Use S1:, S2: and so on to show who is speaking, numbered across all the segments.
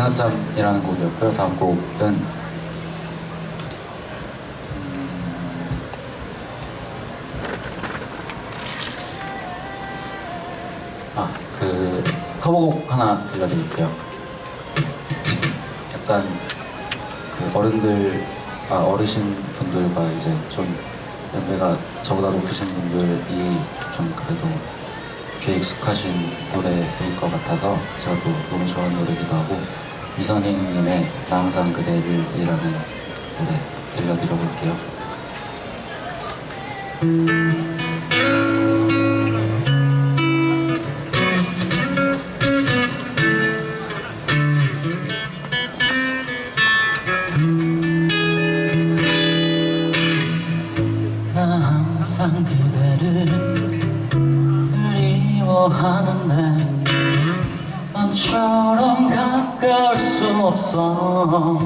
S1: 차이나tam이라는 곡이었고요. 다음 곡은 아, 그 커버곡 하나 들려드릴게요. 약간 그 어른들, 아 어르신 분들과 이제 좀 연배가 저보다 높으신 분들이 좀 그래도 귀에 익숙하신 노래일 것 같아서 제가 또 너무 좋아하는 노래기도 하고 이선희님의 나 항상 그대를이라는 노래 들려드려 볼게요. 나 항상 그대를 그리워하는데 맘 처럼 가까울 수 없어.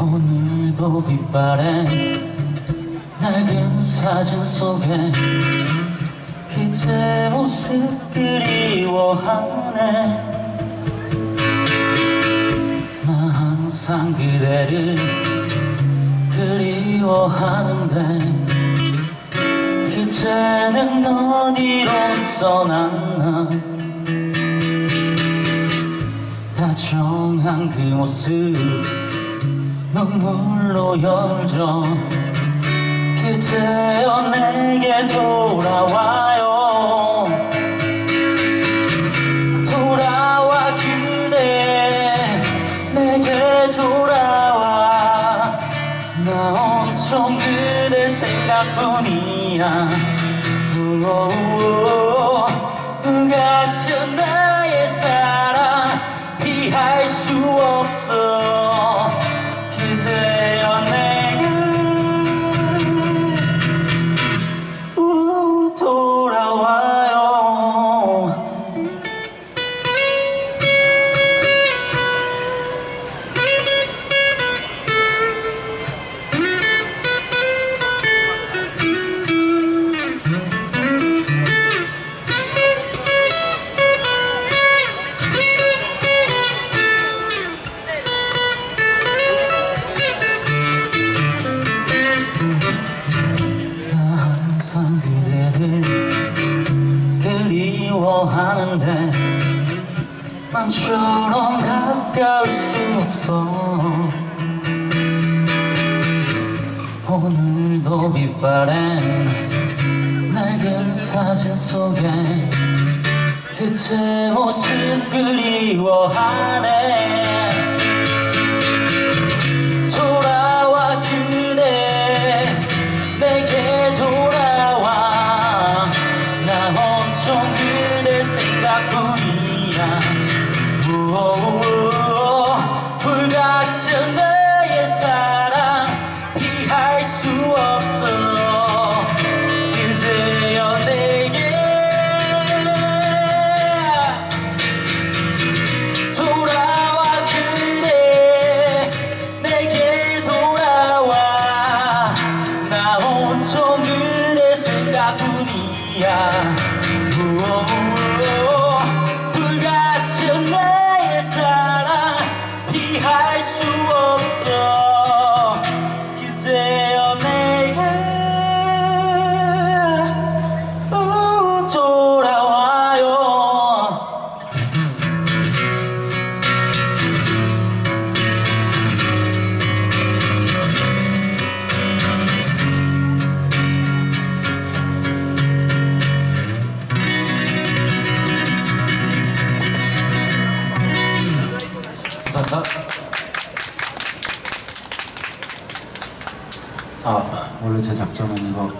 S1: 오늘도 빛바래 낡은 사진 속에 그대 모습 그리워하네. 나 항상 그대를 그리워하는데 그대는 어디로 떠났나? 다정한 그 모습 눈물로 열죠. 그대여 내게 돌아와요 나 온통 그대 생각뿐이야. 불같은 나의 사랑 피할 수 없어 없어 오늘도 빛바랜 낡은 사진 속에 그대 모습 그리워하네 감사합니다. 아, 원래 제 작전은 이거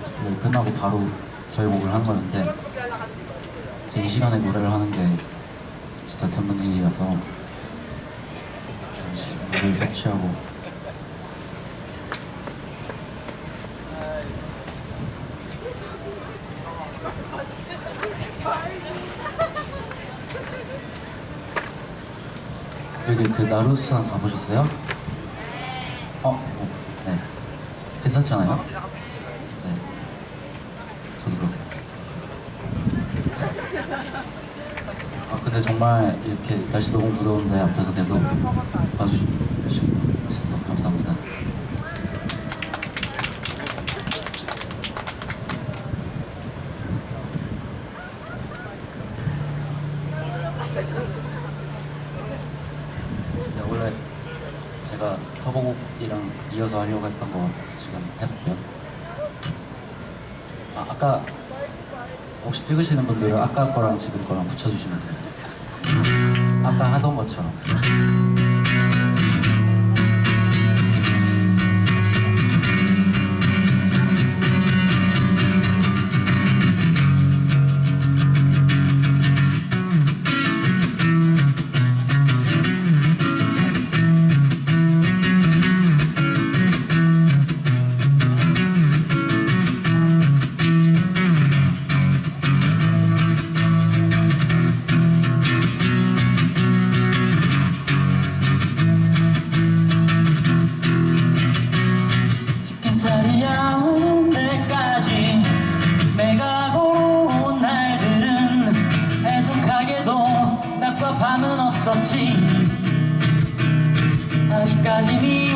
S1: 끝나고 바로 저희 곡을 하는 거였는데 이 시간에 노래를 하는 게 진짜 드문 일이라서 잠시 물을 섭취하고 여기 그 나루산 가보셨어요? 어, 어, 네. 괜찮지 않아요? 네. 저도 그렇게. 아, 근데 정말 이렇게 날씨 너무 무더운데 앞에서 계속 봐주셔서 감사합니다. 네, 원래 터보곡이랑 이어서 하려고 했던 거 지금 해볼게요. 아, 아까 혹시 찍으시는 분들은 아까 거랑 지금 거랑 붙여주시면 돼요. 아까 하던 것처럼.
S2: 밤은 없었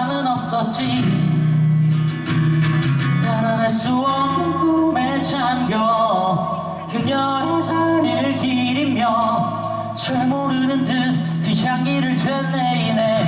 S2: 밤은 없었지. 가난할 수 없는 꿈에 잠겨 그녀의 자리를 기리며 잘 모르는 듯 그 향기를 되뇌이네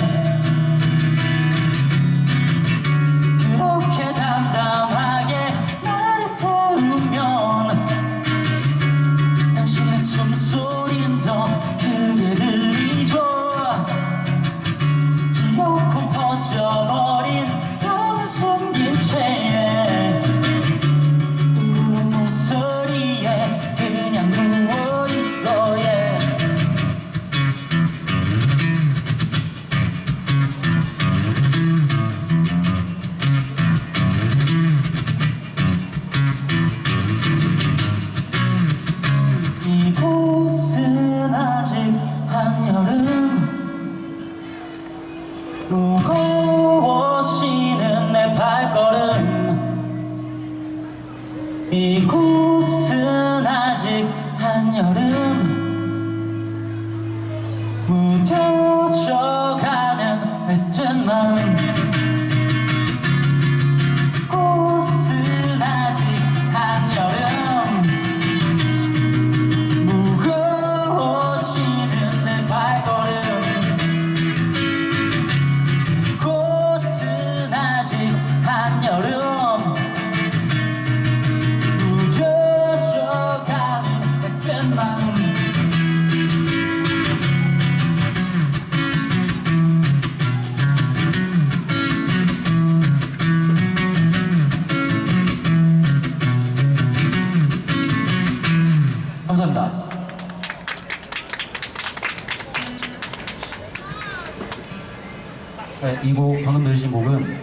S1: 네, 이곡 방금 들으신 곡은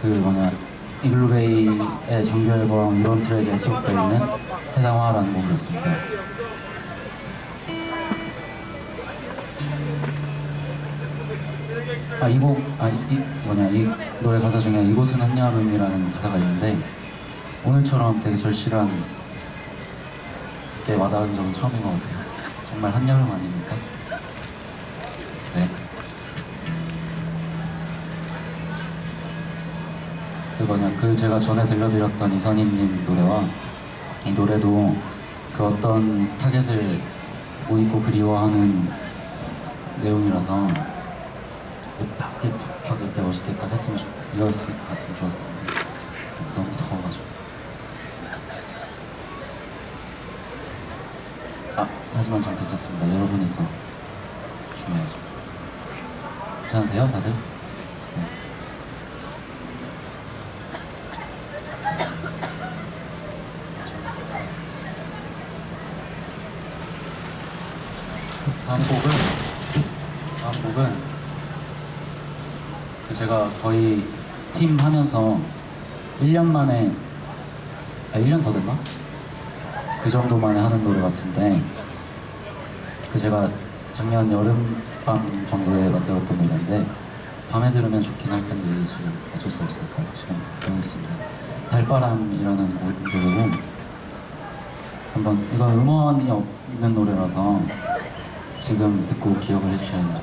S1: 그 뭐냐 이글루베이의 정규 앨범 이런 트랙에 수록되어 있는 해당화라는 곡이었습니다. 아, 이 곡, 아, 이, 뭐냐, 이 노래 가사 중에 이곳은 한여름이라는 가사가 있는데, 오늘처럼 되게 절실한 게 와닿은 적은 처음인 것 같아요. 정말 한여름 아닙니까? 그거냐, 그 제가 전에 들려드렸던 이선희님 노래와 이 노래도 그 어떤 타겟을 못 잊고 그리워하는 내용이라서 딱 이렇게 딱 이렇게 멋있게 딱 했으면 좋, 이었으면 좋았을 텐데 너무 더워가지고. 아 하지만 전 괜찮습니다. 여러분이 더 중요하죠. 괜찮으세요 다들? 네. 다음 곡은 다음 곡은 그 제가 거의 팀 하면서 1년 만에 아 1년 더 됐나? 그 정도 만에 하는 노래 같은데 그 제가 작년 여름밤 정도에 만들었던 노래인데 밤에 들으면 좋긴 할 텐데 지금 어쩔 수 없으니까 지금 배우고 있습니다. 달바람이라는 노래고 한번 이건 음원이 없는 노래라서 지금 듣고 기억을 해주셔야 돼요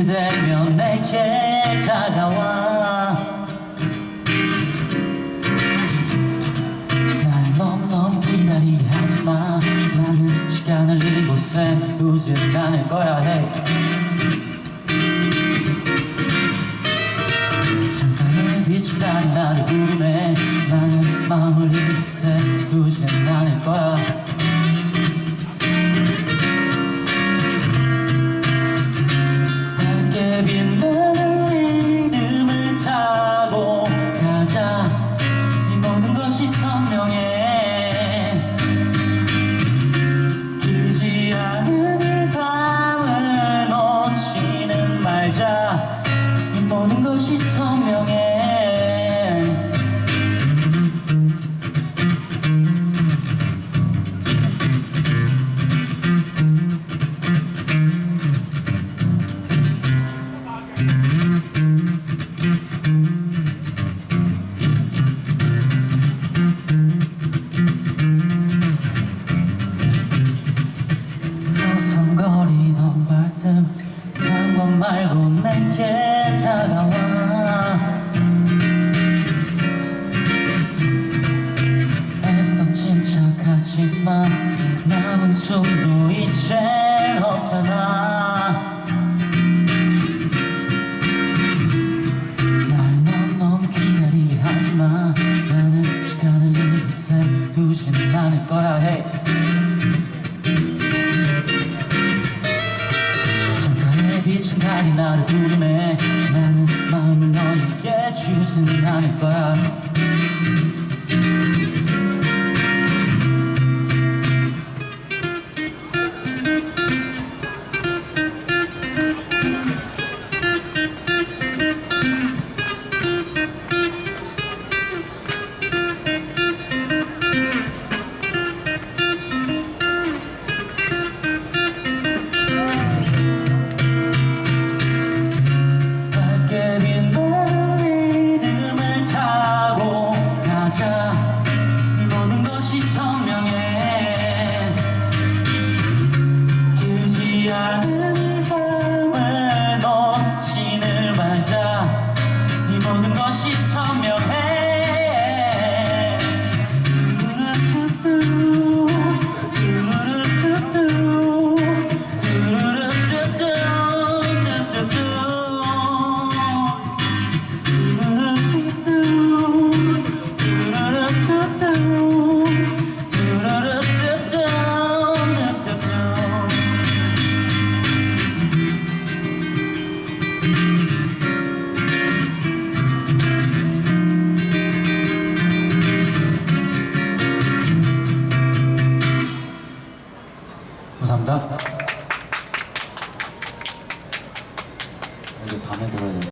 S2: 비틀대며 내게 다가와. 날 너무너무 기다리게 하지마. 나는 시간을 이곳에 두진 않을 거야. hey. 잠깐의 빛이 달인 나를 부르네 나는 마음을 이곳에 두진 않을 거야 숨도 이제 없잖아